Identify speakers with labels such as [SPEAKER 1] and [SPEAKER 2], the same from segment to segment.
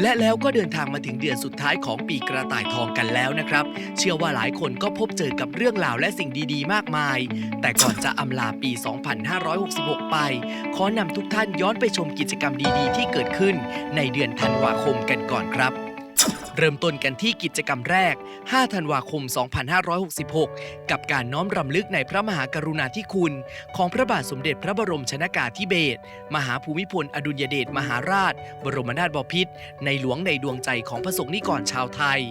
[SPEAKER 1] และแล้วก็เดินทางมาถึงเดือนสุดท้ายของปีกระต่ายทองกันแล้วนะครับ เชื่อว่าหลายคนก็พบเจอกับเรื่องราวและสิ่งดีๆ มากมาย แต่ก่อนจะอำลาปี 2566 ไป ขอนำทุกท่านย้อนไปชมกิจกรรมดีๆ ที่เกิดขึ้น ในเดือนธันวาคมกันก่อนครับ เริ่มต้นกันที่กิจกรรมแรก 5 ธันวาคม 2566 กับการน้อมรำลึกในพระมหากรุณาธิคุณ ของพระบาทสมเด็จพระบรมชนากาธิเบศร มหาภูมิพล อดุลยเดชมหาราช บรมนาถบพิตรในหลวงในดวงใจของพระสงฆ์นิกรชาวไทย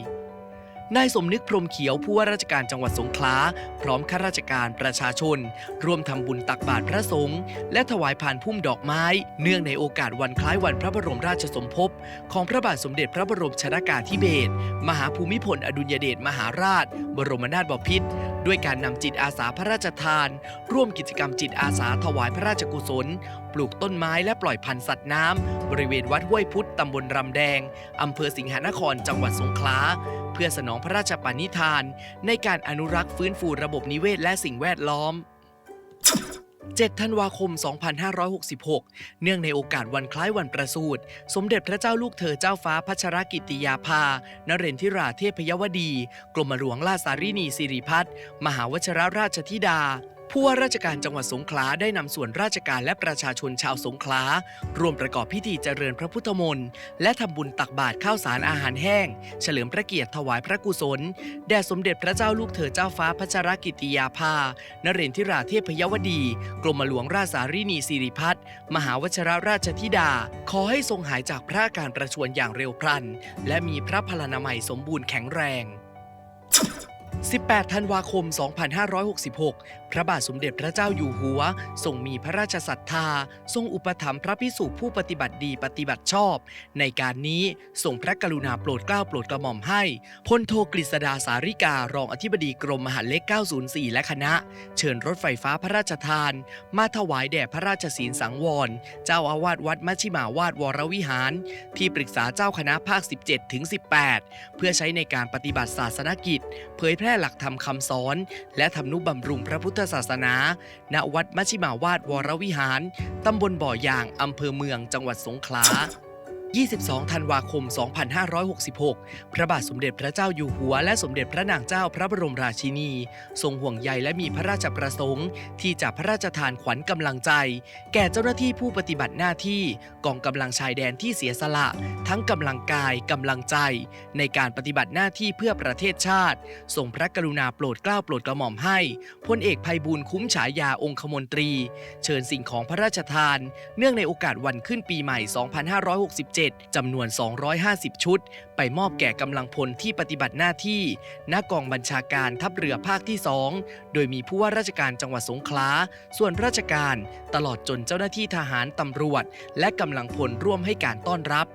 [SPEAKER 1] นายสมนึกพรมเขียวผู้ว่าราชการจังหวัดสงขลาพร้อมข้าราชการประชาชน ร่วมทำบุญตักบาตรพระสงฆ์และถวายผ่านพุ่มดอกไม้ เนื่องในโอกาสวันคล้ายวันพระบรมราชสมภพ ของพระบาทสมเด็จพระบรมชนากาธิเบศรมหาภูมิพลอดุลยเดชมหาราช บรมนาถบพิตรด้วยการนำจิตอาสาพระราชทาน ร่วมกิจกรรมจิตอาสาถวายพระราชกุศล ปลูกต้นไม้และปล่อยพันธุ์สัตว์น้ำ บริเวณวัดห้วยพุทธตำบลรำแดง อำเภอสิงหนครจังหวัดสงขลา เพื่อสนองพระราชปณิธาน ในการอนุรักษ์ฟื้นฟูระบบนิเวศและสิ่งแวดล้อม 7 ธันวาคม 2566 เนื่องในโอกาสวันคล้ายวันประสูติ สมเด็จพระเจ้าลูกเธอเจ้าฟ้าพัชรกิติยาภา นเรนทิราเทพยวดี กรมหลวงราชสารินีสิริพัฒน์มหาวชรราชธิดา ผู้ว่าราชการจังหวัดสงขลาได้นำส่วนราชการและประชาชนชาวสงขลาร่วมประกอบพิธีเจริญพระพุทธมนต์และทำบุญตักบาตรข้าวสารอาหารแห้ง เฉลิมพระเกียรติถวายพระกุศล แด่สมเด็จพระเจ้าลูกเธอเจ้าฟ้าพัชรกิติยาภานเรนทิราเทพยวดี กรมหลวงราชสารินีสิริพัฒน์มหาวชรราชธิดา ขอให้ทรงหายจากพระอาการประชวรอย่างเร็วพลัน และมีพระพลานามัยสมบูรณ์แข็งแรง 18 ธันวาคม 2566 ระบาทสมเด็จพระเจ้าอยู่หัวทรงมีพระราชศรัทธา ทรงอุปถัมภ์พระพิสุผู้ปฏิบัติดีปฏิบัติชอบ ในการนี้ทรงพระกรุณาโปรดเกล้าโปรดกระหม่อมให้พลโทกฤษดาสาริการองอธิบดีกรมมหาเล็ก 904 และคณะ เชิญรถไฟฟ้าพระราชทาน มาถวายแด่พระราชศีลสังวร เจ้าอาวาสวัดมัชชิมาวาดวรวิหาร ที่ปรึกษาเจ้าคณะภาค 17 ถึง 18 เพื่อใช้ในการปฏิบัติศาสนกิจ เผยแพร่หลักธรรมคำสอน และทำนุบำรุงพระพุทธศาสนา ณ วัดมัชชิมาวาดวรวิหาร ตำบลบ่อยาง อำเภอเมือง จังหวัดสงขลา 22 ธันวาคม 2566 พระบาทสมเด็จพระเจ้าอยู่หัว และสมเด็จพระนางเจ้าพระบรมราชินี ทรงห่วงใยและมีพระราชประสงค์ ที่จะพระราชทานขวัญกำลังใจ แก่เจ้าหน้าที่ผู้ปฏิบัติหน้าที่กองกำลังชายแดนที่เสียสละ ทั้งกำลังกายกำลังใจ ในการปฏิบัติหน้าที่เพื่อประเทศชาติ ทรงพระกรุณาโปรดเกล้าโปรดกระหม่อมให้พลเอกภัยบูลคุ้มฉายาองคมนตรี เชิญสิ่งของพระราชทาน เนื่องในโอกาสวันขึ้นปีใหม่ 2567จำนวน 250 ชุด ไปมอบแก่กำลังพลที่ปฏิบัติหน้าที่ณกองบัญชาการทัพเรือภาคที่ 2 โดยมีผู้ว่าราชการจังหวัดสงขลา ส่วนราชการ ตลอดจนเจ้าหน้าที่ทหารตำรวจ และกำลังพลร่วมให้การต้อนรับ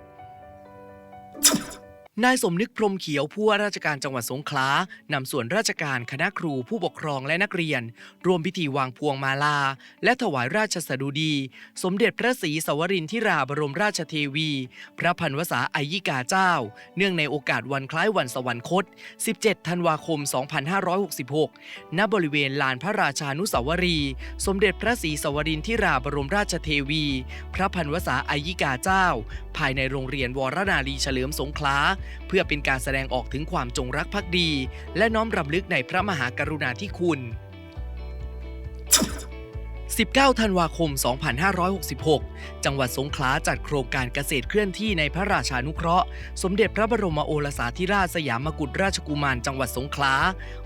[SPEAKER 1] นายสมนึกพรมเขียวผู้ว่าราชการจังหวัดสงขลานำส่วนราชการคณะครูผู้ปกครองและนักเรียนร่วมพิธีวางพวงมาลา และถวายราชสดุดี สมเด็จพระศรีสวรินทิราบรมราชเทวี พระพันวษาอายิกาเจ้า เนื่องในโอกาสวันคล้ายวันสวรรคต 17 ธันวาคม 2566 ณ บริเวณลานพระราชานุสาวรี สมเด็จพระศรีสวรินทิราบรมราชเทวี พระพันวษาอายิกาเจ้า ภายในโรงเรียนวรนารีเฉลิมสงขลาเพื่อเป็นการแสดงออกถึงความจงรักภักดี และน้อมรำลึกในพระมหากรุณาธิคุณ 19 ธันวาคม 2566 จังหวัดสงขลาจัดโครงการเกษตรเคลื่อนที่ในพระราชานุเคราะห์ สมเด็จพระบรมโอรสาธิราชสยามกุฎราชกุมารจังหวัดสงขลา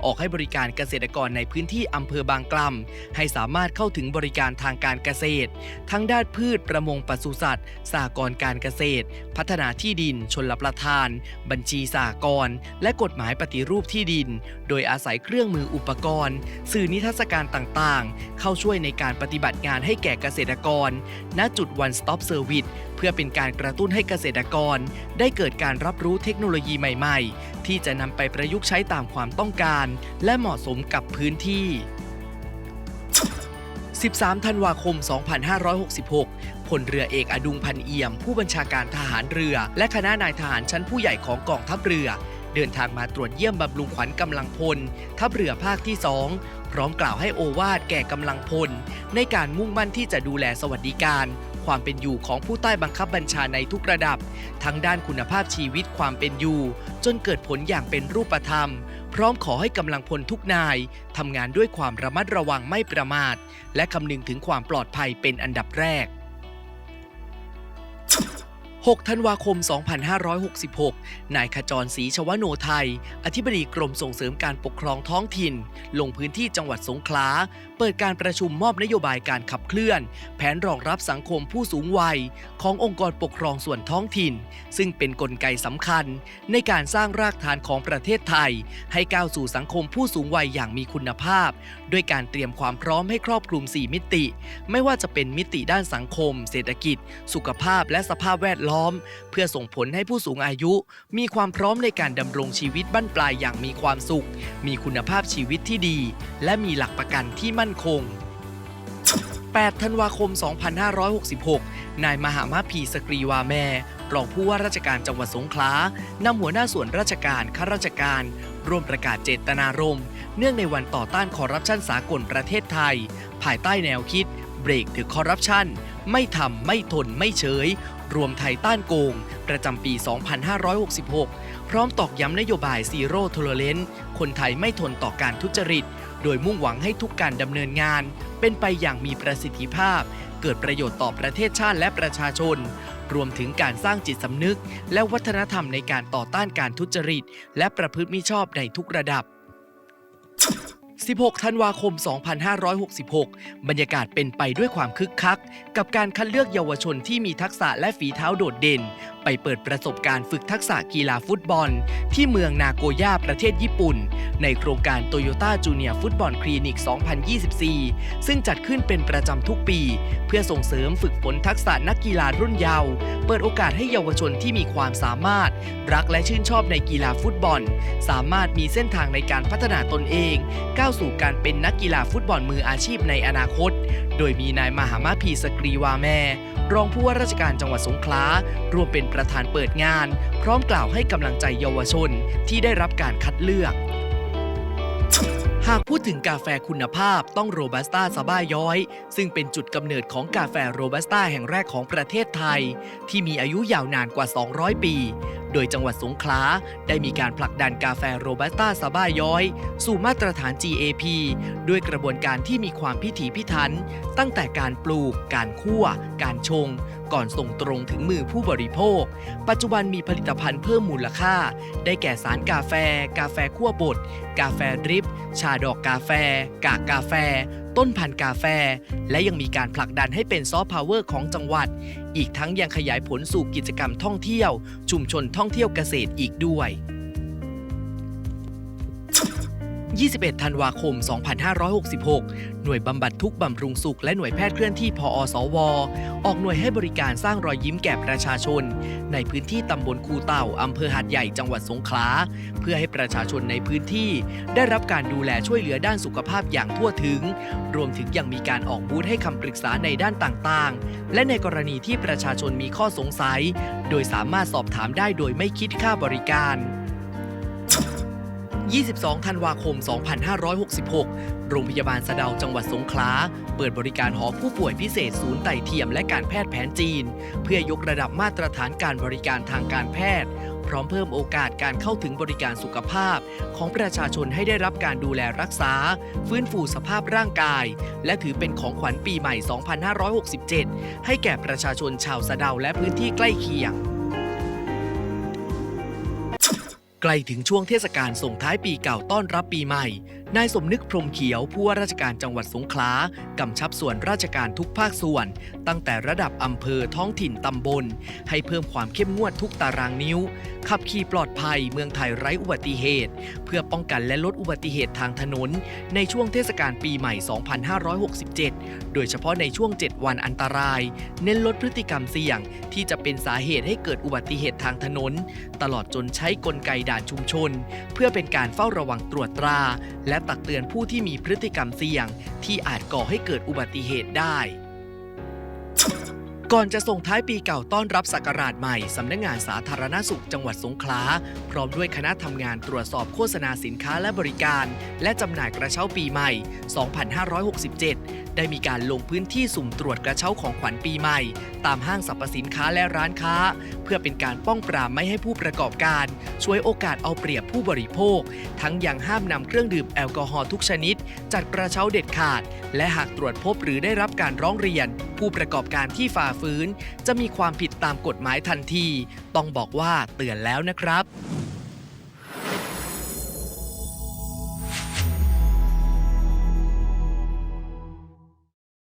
[SPEAKER 1] ออกให้บริการเกษตรกรในพื้นที่อำเภอบางกล่ำให้สามารถเข้าถึงบริการทางการเกษตร ทั้งด้านพืชประมงปศุสัตว์สหกรการเกษตร พัฒนาที่ดิน ชนลประทาน บัญชีสหกรและกฎหมายปฏิรูปที่ดิน โดยอาศัยเครื่องมืออุปกรณ์ สื่อนิทรรศการต่างๆ เข้าช่วยในการปฏิบัติงานให้แก่เกษตรกร ณจุด One Stop Service เพื่อเป็นการกระตุ้นให้เกษตรกร ได้เกิดการรับรู้เทคโนโลยีใหม่ ๆ ที่จะนำไปประยุกต์ใช้ตามความต้องการ และเหมาะสมกับพื้นที่ 13 ธันวาคม 2566 พลเรือเอกอดุงพันเอี่ยม ผู้บัญชาการทหารเรือ และคณะนายทหารชั้นผู้ใหญ่ของกองทัพเรือ เดินทางมาตรวจเยี่ยมบำรุงขวัญกำลังพล ทัพเรือภาคที่ 2 พร้อมกล่าวให้โอวาดแก่กำลังพล ในการมุ่งมั่นที่จะดูแลสวัสดิการ ความเป็นอยู่ของผู้ใต้บังคับบัญชาในทุกระดับ ทั้งด้านคุณภาพชีวิตความเป็นอยู่ จนเกิดผลอย่างเป็นรูปธรรม พร้อมขอให้กำลังพลทุกนายทำงานด้วยความระมัดระวังไม่ประมาท และคำนึงถึงความปลอดภัยเป็นอันดับแรก 6 ธันวาคม 2566 นายขจรศรีชวโนไทย อธิบดีกรมส่งเสริมการปกครองท้องถิ่น ลงพื้นที่จังหวัดสงขลา เปิดการประชุมมอบนโยบายการขับเคลื่อน แผนรองรับสังคมผู้สูงวัย ขององค์กรปกครองส่วนท้องถิ่น ซึ่งเป็นนกลไกสำคัญ ในการสร้างรากฐานของประเทศไทย ให้ก้าวสู่สังคมผู้สูงวัยอย่างมีคุณภาพ ด้วยการเตรียมความพร้อมให้ครอบคลุม 4 มิติ ไม่ว่าจะเป็นมิติด้านสังคม เศรษฐกิจ สุขภาพและสภาพแวดล้อมเพื่อส่งผลให้ผู้สูงอายุ มีความพร้อมในการดำรงชีวิตบั้นปลายอย่างมีความสุข มีคุณภาพชีวิตที่ดี และมีหลักประกันที่มั่นคง 8 ธันวาคม 2566 นายมหามาพีสกรีวาแมรองผู้ว่าราชการจังหวัดสงขลานำหัวหน้าส่วนราชการข้าราชการ ร่วมประกาศเจตนารมณ์เนื่องในวันต่อต้านคอร์รัปชันสากลประเทศไทย ภายใต้แนวคิดเบรกถึงคอร์รัปชันไม่ทำไม่ทนไม่เฉย รวมไทยต้านโกง ประจำปี 2566 พร้อมตอกย้ำนโยบายซีโร่ท o เลนคนไทยไม่ทนต่อการทุจริต โดยมุ่งหวังให้ทุกการดำเนินงาน เป็นไปอย่างมีประสิทธิภาพ เกิดประโยชน์ต่อประเทศชาติและประชาชน รวมถึงการสร้างจิตสำนึก และวัฒนธรรมในการต่อต้านการทุจริต และประพฤติมิชอบในทุกระดับ 16 ธันวาคม 2566 บรรยากาศเป็นไปด้วยความคึกคัก กับการคัดเลือกเยาวชนที่มีทักษะและฝีเท้าโดดเด่น ไปเปิดประสบการณ์ฝึกทักษะกีฬาฟุตบอล ที่เมืองนาโกย่าประเทศญี่ปุ่น ในโครงการโตโยต้าจูเนียร์ฟุตบอลคลินิก2024 ซึ่งจัดขึ้นเป็นประจำทุกปี เพื่อส่งเสริมฝึกฝนทักษะนักกีฬารุ่นเยาว์เปิดโอกาสให้เยาวชนที่มีความสามารถ รักและชื่นชอบในกีฬาฟุตบอล สามารถมีเส้นทางในการพัฒนาตนเอง ก้าวสู่การเป็นนักกีฬาฟุตบอลมืออาชีพในอนาคต โดยมีนายมหามาพีสกรีวาแม่ รองผู้ว่าราชการจังหวัดสงขลาร่วมเป็นประธานเปิดงาน พร้อมกล่าวให้กำลังใจเยาวชนที่ได้รับการคัดเลือก หากพูดถึงกาแฟคุณภาพต้องโรบัสต้าซาบ้าย้อย ซึ่งเป็นจุดกำเนิดของกาแฟโรบัสต้าแห่งแรกของประเทศไทย ที่มีอายุยาวนานกว่า 200 ปี โดยจังหวัดสงขลาได้มีการผลักดันกาแฟโรบัสต้าซาบ้าย้อย สู่มาตรฐาน GAP ด้วยกระบวนการที่มีความพิถีพิถัน ตั้งแต่การปลูก การคั่ว การชง ก่อนส่งตรงถึงมือผู้บริโภค ปัจจุบันมีผลิตภัณฑ์เพิ่มมูลค่า ได้แก่สารกาแฟ กาแฟคั่วบด กาแฟดริป ชาดอกกาแฟ กากกาแฟ ต้นพันธุ์กาแฟ และยังมีการผลักดันให้เป็นซอฟต์พาวเวอร์ของจังหวัด อีกทั้งยังขยายผลสู่กิจกรรมท่องเที่ยว ชุมชนท่องเที่ยวเกษตรอีกด้วย 21 ธันวาคม 2566 หน่วยบำบัดทุกบำรุงสุข และหน่วยแพทย์เคลื่อนที่พอสว ออกหน่วยให้บริการสร้างรอยยิ้มแก่ประชาชน ในพื้นที่ตำบลคูเต่าอำเภอหาดใหญ่จังหวัดสงขลา เพื่อให้ประชาชนในพื้นที่ ได้รับการดูแลช่วยเหลือด้านสุขภาพอย่างทั่วถึง รวมถึงยังมีการออกบูธให้คำปรึกษาในด้านต่างๆ และในกรณีที่ประชาชนมีข้อสงสัย โดยสามารถสอบถามได้โดยไม่คิดค่าบริการ 22 ธันวาคม 2566 โรงพยาบาลสะเดาจังหวัดสงขลา เปิดบริการหอผู้ป่วยพิเศษศูนย์ไต่เทียมและการแพทย์แผนจีน เพื่อยกระดับมาตรฐานการบริการทางการแพทย์ พร้อมเพิ่มโอกาสการเข้าถึงบริการสุขภาพ ของประชาชนให้ได้รับการดูแลรักษา ฟื้นฟูสภาพร่างกาย และถือเป็นของขวัญปีใหม่ 2567 ให้แก่ประชาชนชาวสะเดาและพื้นที่ใกล้เคียง ใกล้ถึงช่วงเทศกาลส่งท้ายปีเก่าต้อนรับปีใหม่ นายสมนึกพรมเขียวผู้ว่าราชการจังหวัดสงขลากำชับส่วนราชการทุกภาคส่วน ตั้งแต่ระดับอำเภอท้องถิ่นตำบล ให้เพิ่มความเข้มงวดทุกตารางนิ้ว ขับขี่ปลอดภัยเมืองไทยไร้อุบัติเหตุ เพื่อป้องกันและลดอุบัติเหตุทางถนน ในช่วงเทศกาลปีใหม่ 2567 โดยเฉพาะในช่วง 7 วันอันตราย เน้นลดพฤติกรรมเสี่ยง ที่จะเป็นสาเหตุให้เกิดอุบัติเหตุทางถนน ตลอดจนใช้กลไกด่านชุมชน เพื่อเป็นการเฝ้าระวังตรวจตรา และตักเตือนผู้ที่มีพฤติกรรมเสี่ยง ที่อาจก่อให้เกิดอุบัติเหตุได้ ก่อนจะส่งท้ายปีเก่าต้อนรับศักราชใหม่ สำนักงงานสาธารณสุขจังหวัดสงขลา พร้อมด้วยคณะทำงานตรวจสอบโฆษณาสินค้าและบริการ และจำหน่ายกระเช้าปีใหม่ 2567 ได้มีการลงพื้นที่สุ่มตรวจกระเช้าของขวัญปีใหม่ ตามห้างสรรพสินค้าและร้านค้า เพื่อเป็นการป้องปรามไม่ให้ผู้ประกอบการ ช่วยโอกาสเอาเปรียบผู้บริโภค ทั้งยังห้ามนำเครื่องดื่มแอลกอฮอล์ทุกชนิด จัดกระเช้าเด็ดขาด และหากตรวจพบหรือได้รับการร้องเรียน ผู้ประกอบการที่ฝ่าฝืน จะมีความผิดตามกฎหมายทันที ต้องบอกว่าเตือนแล้วนะครับ